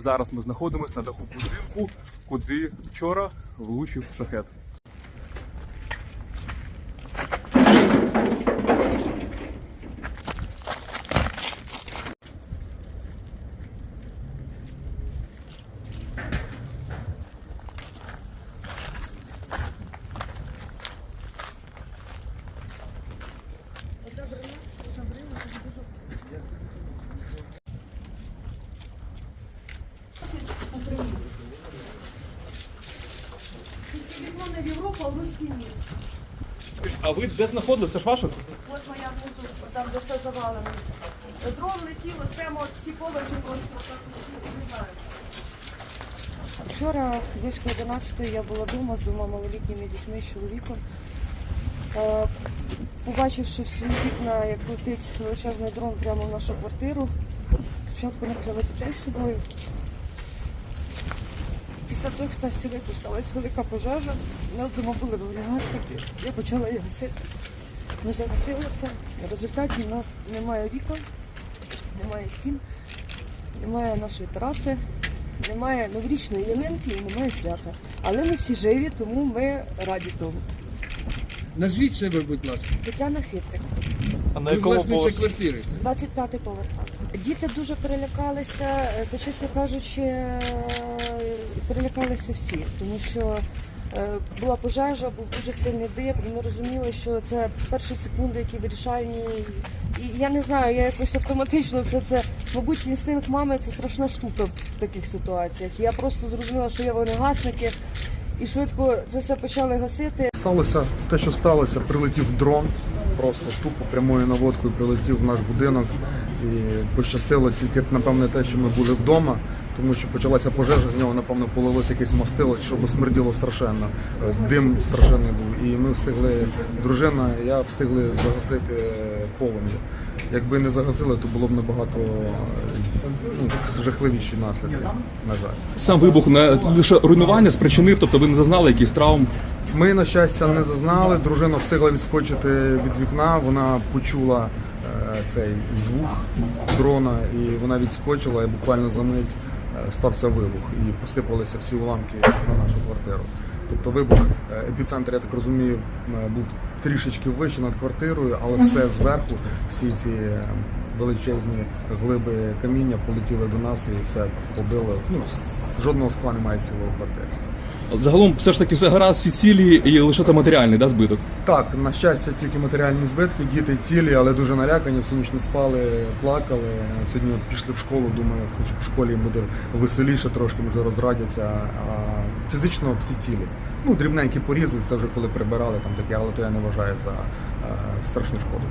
Зараз ми знаходимося на даху будинку, куди вчора влучив шахет. В Європу, а в руський мір. Скажіть, а ви де знаходилися? Це ж ваше? От моя внизу, там де все завалено. Дрон летів от прямо от ці поверхи просто так, не знаю. Вчора близько 11 я була вдома з двома малолітніми дітьми з чоловіком. Е, Побачивши в свої вікна, як летить величезний дрон прямо в нашу квартиру, спочатку накрили дітей з собою. Після того, як стався випуск, сталася велика пожежа. Вдома були вогнегасники. Я почала їх гасити. Ми загасили все. В результаті в нас немає вікон, немає стін, немає нашої тераси, немає новорічної ялинки і немає свята. Але ми всі живі, тому ми раді тому. Назвіть себе, будь ласка. Тетяна Хитрик, А на Ви якому власниця поверсі? квартири. 25-й поверх. Діти дуже перелякалися, е, та чесно кажучи, е, перелякалися всі, тому що е, була пожежа, був дуже сильний дим, і ми розуміли, що це перші секунди, які вирішальні. І я не знаю, я якось автоматично все це, мабуть, інстинкт мами це страшна штука в таких ситуаціях. Я просто зрозуміла, що є вогнегасники, і швидко це все почали гасити. Сталося те, що сталося, прилетів дрон, просто тупо прямою наводкою прилетів в наш будинок. І пощастило тільки, напевне, те, що ми були вдома, тому що почалася пожежа, з нього, напевно, полилося якесь мастило, що смерділо страшенно. Е, Дим страшенний був. І ми встигли, дружина, і я встигли загасити полум'я. Якби не загасили, то було б набагато е, ну, жахливіші наслідки, на жаль. Сам вибух не лише руйнування спричинив, тобто ви не зазнали якихось травм. Ми, на щастя, не зазнали. Дружина встигла відскочити від вікна. Вона почула е, цей звук дрона, і вона відскочила, і буквально за мить е, стався вибух, і посипалися всі уламки на нашу квартиру. Тобто вибух, е, епіцентр, я так розумію, е, був трішечки вище над квартирою, але все зверху, всі ці величезні глиби каміння полетіли до нас і все побило. Ну, жодного скла немає цілого квартири. Загалом все ж таки все гаразд, всі цілі і лише це матеріальний да, збиток. Так, на щастя, тільки матеріальні збитки, діти цілі, але дуже налякані, всю ніч не спали, плакали. Сьогодні пішли в школу, думаю, хоч в школі буде веселіше трошки, може розрадяться. А фізично всі цілі. Ну, дрібненькі порізи, це вже коли прибирали там таке, але то я не вважаю за е, страшну шкоду.